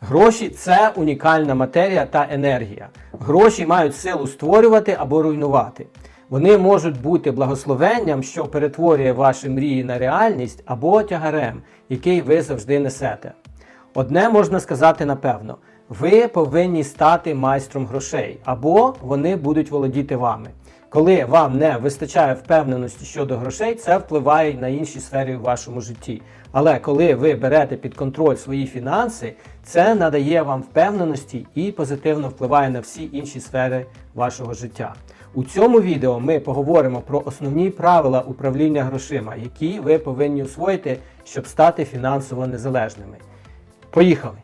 Гроші це унікальна матерія та енергія. Гроші мають силу створювати або руйнувати. Вони можуть бути благословенням, що перетворює ваші мрії на реальність, або тягарем, який ви завжди несете. Одне можна сказати напевно: ви повинні стати майстром грошей, або вони будуть володіти вами. Коли вам не вистачає впевненості щодо грошей, це впливає на інші сфери у вашому житті. Але коли ви берете під контроль свої фінанси, це надає вам впевненості і позитивно впливає на всі інші сфери вашого життя. У цьому відео ми поговоримо про основні правила управління грошима, які ви повинні освоїти, щоб стати фінансово незалежними. Поїхали!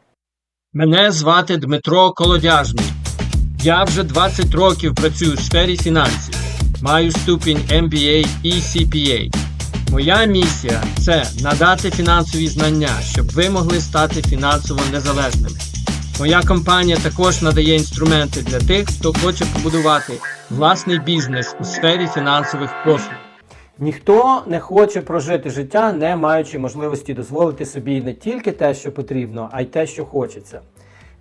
Мене звати Дмитро Колодяжний. Я вже 20 років працюю в сфері фінансів. Маю ступінь MBA і CPA. Моя місія це надати фінансові знання, щоб ви могли стати фінансово незалежними. Моя компанія також надає інструменти для тих, хто хоче побудувати власний бізнес у сфері фінансових послуг. Ніхто не хоче прожити життя, не маючи можливості дозволити собі не тільки те, що потрібно, а й те, що хочеться.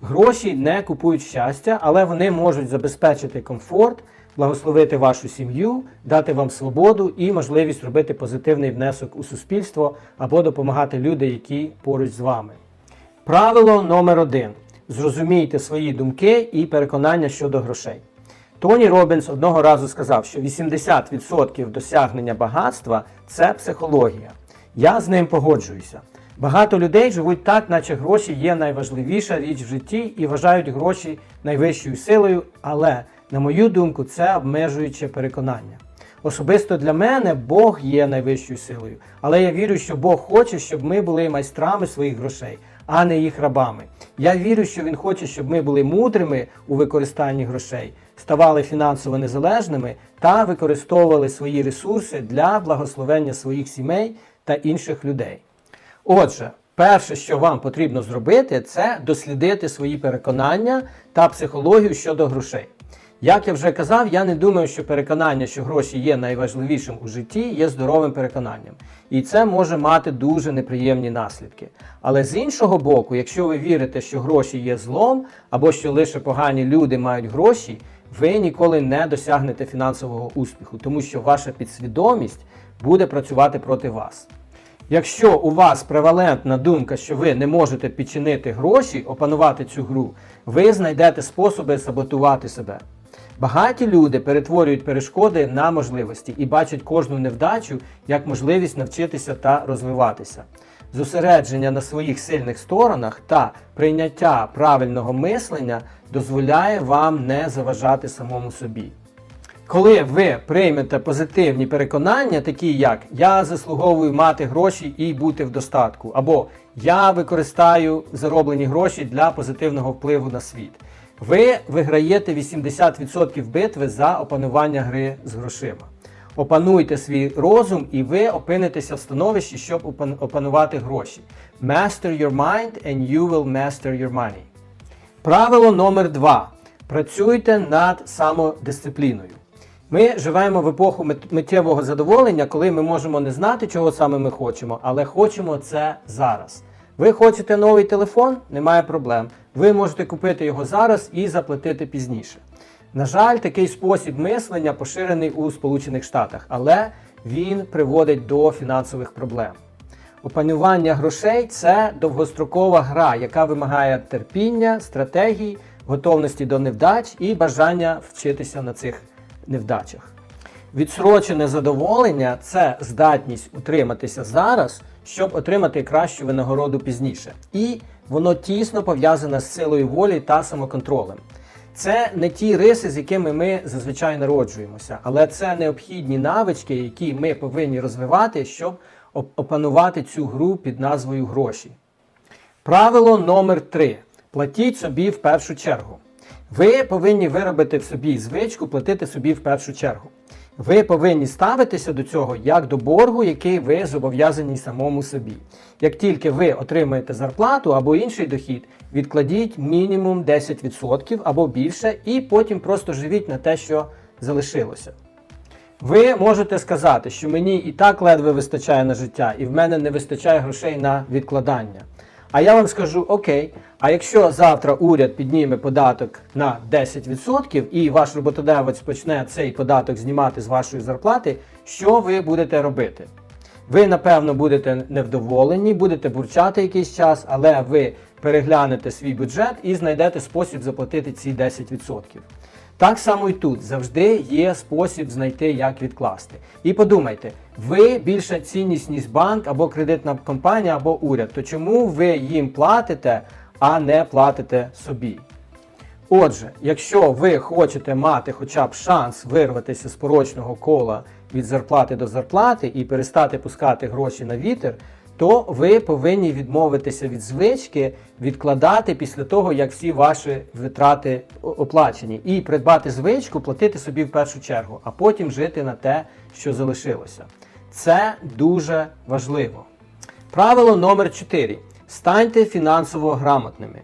Гроші не купують щастя, але вони можуть забезпечити комфорт, благословити вашу сім'ю, дати вам свободу і можливість робити позитивний внесок у суспільство або допомагати людям, які поруч з вами. Правило номер один: зрозумійте свої думки і переконання щодо грошей. Тоні Робінс одного разу сказав, що 80% досягнення багатства це психологія. Я з ним погоджуюся. Багато людей живуть так, наче гроші є найважливіша річ в житті і вважають гроші найвищою силою, але, на мою думку, це обмежуюче переконання. Особисто для мене Бог є найвищою силою, але я вірю, що Бог хоче, щоб ми були майстрами своїх грошей, а не їх рабами. Я вірю, що Він хоче, щоб ми були мудрими у використанні грошей, ставали фінансово незалежними та використовували свої ресурси для благословення своїх сімей та інших людей. Отже, перше, що вам потрібно зробити, це дослідити свої переконання та психологію щодо грошей. Як я вже казав, я не думаю, що переконання, що гроші є найважливішим у житті, є здоровим переконанням. І це може мати дуже неприємні наслідки. Але з іншого боку, якщо ви вірите, що гроші є злом, або що лише погані люди мають гроші, ви ніколи не досягнете фінансового успіху, тому що ваша підсвідомість буде працювати проти вас. Якщо у вас превалентна думка, що ви не можете підчинити гроші, опанувати цю гру, ви знайдете способи саботувати себе. Багаті люди перетворюють перешкоди на можливості і бачать кожну невдачу як можливість навчитися та розвиватися. Зосередження на своїх сильних сторонах та прийняття правильного мислення дозволяє вам не заважати самому собі. Коли ви приймете позитивні переконання, такі як я заслуговую мати гроші і бути в достатку, або я використаю зароблені гроші для позитивного впливу на світ, ви виграєте 80% битви за опанування гри з грошима. Опануйте свій розум, і ви опинитеся в становищі, щоб опанувати гроші. Master your mind and you will master your money. Правило номер два. Працюйте над самодисципліною. Ми живемо в епоху миттєвого задоволення, коли ми можемо не знати, чого саме ми хочемо, але хочемо це зараз. Ви хочете новий телефон? Немає проблем. Ви можете купити його зараз і заплатити пізніше. На жаль, такий спосіб мислення поширений у Сполучених Штатах, але він приводить до фінансових проблем. Опанування грошей це довгострокова гра, яка вимагає терпіння, стратегії, готовності до невдач і бажання вчитися на цих невдачах. Відсрочене задоволення це здатність утриматися зараз, щоб отримати кращу винагороду пізніше. І воно тісно пов'язане з силою волі та самоконтролем. Це не ті риси, з якими ми зазвичай народжуємося, але це необхідні навички, які ми повинні розвивати, щоб опанувати цю гру під назвою гроші. Правило номер 3. Платіть собі в першу чергу. Ви повинні виробити в собі звичку платити собі в першу чергу. Ви повинні ставитися до цього як до боргу, який ви зобов'язані самому собі. Як тільки ви отримаєте зарплату або інший дохід, відкладіть мінімум 10% або більше, і потім просто живіть на те, що залишилося. Ви можете сказати, що мені і так ледве вистачає на життя, і в мене не вистачає грошей на відкладання. А я вам скажу, окей, а якщо завтра уряд підніме податок на 10% і ваш роботодавець почне цей податок знімати з вашої зарплати, що ви будете робити? Ви, напевно, будете невдоволені, будете бурчати якийсь час, але ви переглянете свій бюджет і знайдете спосіб заплатити ці 10%. Так само і тут завжди є спосіб знайти, як відкласти. І подумайте, ви більша цінність, банк або кредитна компанія, або уряд. То чому ви їм платите, а не платите собі? Отже, якщо ви хочете мати хоча б шанс вирватися з порочного кола від зарплати до зарплати і перестати пускати гроші на вітер, то ви повинні відмовитися від звички відкладати після того, як всі ваші витрати оплачені, і придбати звичку, платити собі в першу чергу, а потім жити на те, що залишилося. Це дуже важливо. Правило номер 4. Станьте фінансово грамотними.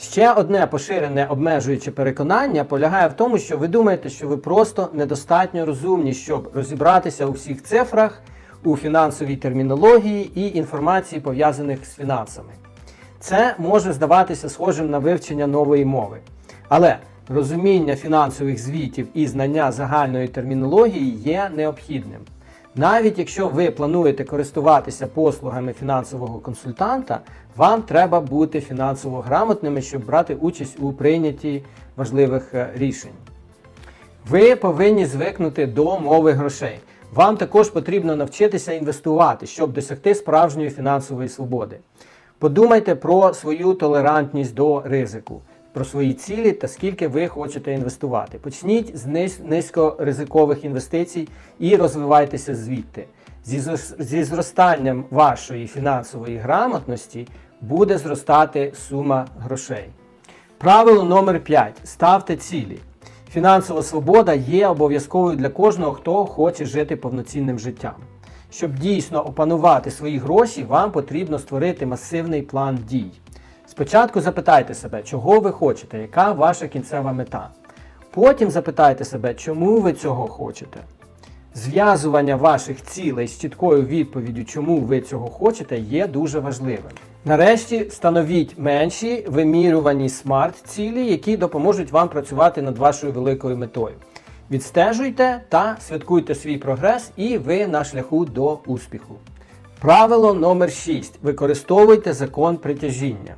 Ще одне поширене обмежуюче переконання полягає в тому, що ви думаєте, що ви просто недостатньо розумні, щоб розібратися у всіх цифрах, у фінансовій термінології і інформації, пов'язаних з фінансами. Це може здаватися схожим на вивчення нової мови. Але розуміння фінансових звітів і знання загальної термінології є необхідним. Навіть якщо ви плануєте користуватися послугами фінансового консультанта, вам треба бути фінансово грамотними, щоб брати участь у прийнятті важливих е, рішень. Ви повинні звикнути до мови грошей. Вам також потрібно навчитися інвестувати, щоб досягти справжньої фінансової свободи. Подумайте про свою толерантність до ризику, про свої цілі та скільки ви хочете інвестувати. Почніть з низькоризикових інвестицій і розвивайтеся звідти. Зі, зростанням вашої фінансової грамотності буде зростати сума грошей. Правило номер 5. Ставте цілі. Фінансова свобода є обов'язковою для кожного, хто хоче жити повноцінним життям. Щоб дійсно опанувати свої гроші, вам потрібно створити масивний план дій. Спочатку запитайте себе, чого ви хочете, яка ваша кінцева мета. Потім запитайте себе, чому ви цього хочете. Зв'язування ваших цілей з чіткою відповіддю, чому ви цього хочете, є дуже важливим. Нарешті встановіть менші вимірювані смарт-цілі, які допоможуть вам працювати над вашою великою метою. Відстежуйте та святкуйте свій прогрес, і ви на шляху до успіху. Правило номер 6. Використовуйте закон притяжіння.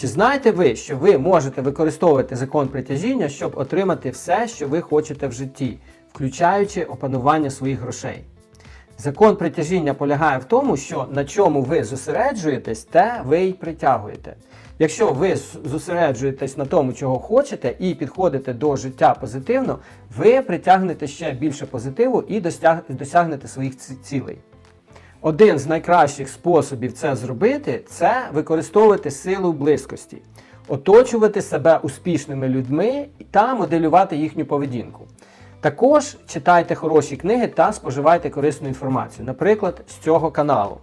Чи знаєте ви, що ви можете використовувати закон притяжіння, щоб отримати все, що ви хочете в житті, включаючи опанування своїх грошей? Закон притяжіння полягає в тому, що на чому ви зосереджуєтесь, те ви й притягуєте. Якщо ви зосереджуєтесь на тому, чого хочете, і підходите до життя позитивно, ви притягнете ще більше позитиву і досягнете своїх цілей. Один з найкращих способів це зробити це використовувати силу близькості, оточувати себе успішними людьми та моделювати їхню поведінку. Також читайте хороші книги та споживайте корисну інформацію, наприклад, з цього каналу.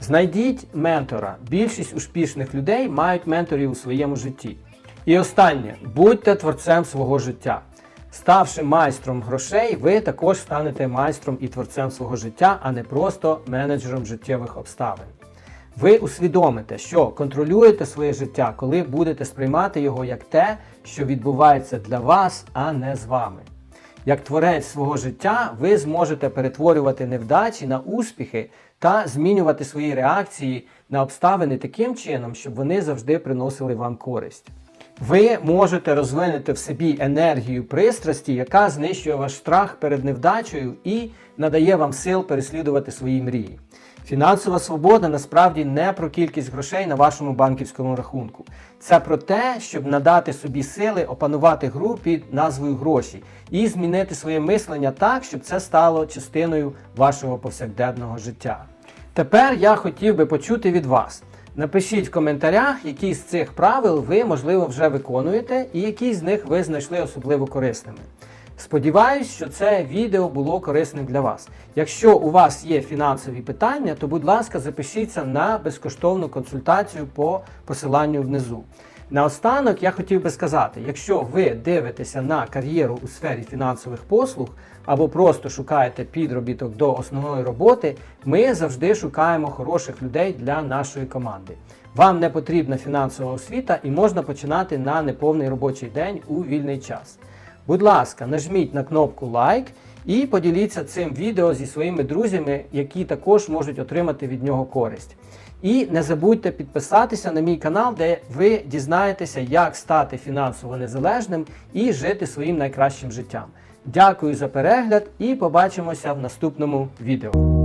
Знайдіть ментора. Більшість успішних людей мають менторів у своєму житті. І останнє будьте творцем свого життя. Ставши майстром грошей, ви також станете майстром і творцем свого життя, а не просто менеджером життєвих обставин. Ви усвідомите, що контролюєте своє життя, коли будете сприймати його як те, що відбувається для вас, а не з вами. Як творець свого життя, ви зможете перетворювати невдачі на успіхи та змінювати свої реакції на обставини таким чином, щоб вони завжди приносили вам користь. Ви можете розвинути в собі енергію пристрасті, яка знищує ваш страх перед невдачею і надає вам сил переслідувати свої мрії. Фінансова свобода насправді не про кількість грошей на вашому банківському рахунку. Це про те, щоб надати собі сили опанувати гру під назвою гроші і змінити своє мислення так, щоб це стало частиною вашого повсякденного життя. Тепер я хотів би почути від вас. Напишіть в коментарях, які з цих правил ви, можливо, вже виконуєте, і які з них ви знайшли особливо корисними. Сподіваюсь, що це відео було корисним для вас. Якщо у вас є фінансові питання, то будь ласка, запишіться на безкоштовну консультацію по посиланню внизу. Наостанок я хотів би сказати, якщо ви дивитеся на кар'єру у сфері фінансових послуг або просто шукаєте підробіток до основної роботи, ми завжди шукаємо хороших людей для нашої команди. Вам не потрібна фінансова освіта і можна починати на неповний робочий день у вільний час. Будь ласка, нажміть на кнопку лайк і поділіться цим відео зі своїми друзями, які також можуть отримати від нього користь. І не забудьте підписатися на мій канал, де ви дізнаєтеся, як стати фінансово незалежним і жити своїм найкращим життям. Дякую за перегляд і побачимося в наступному відео.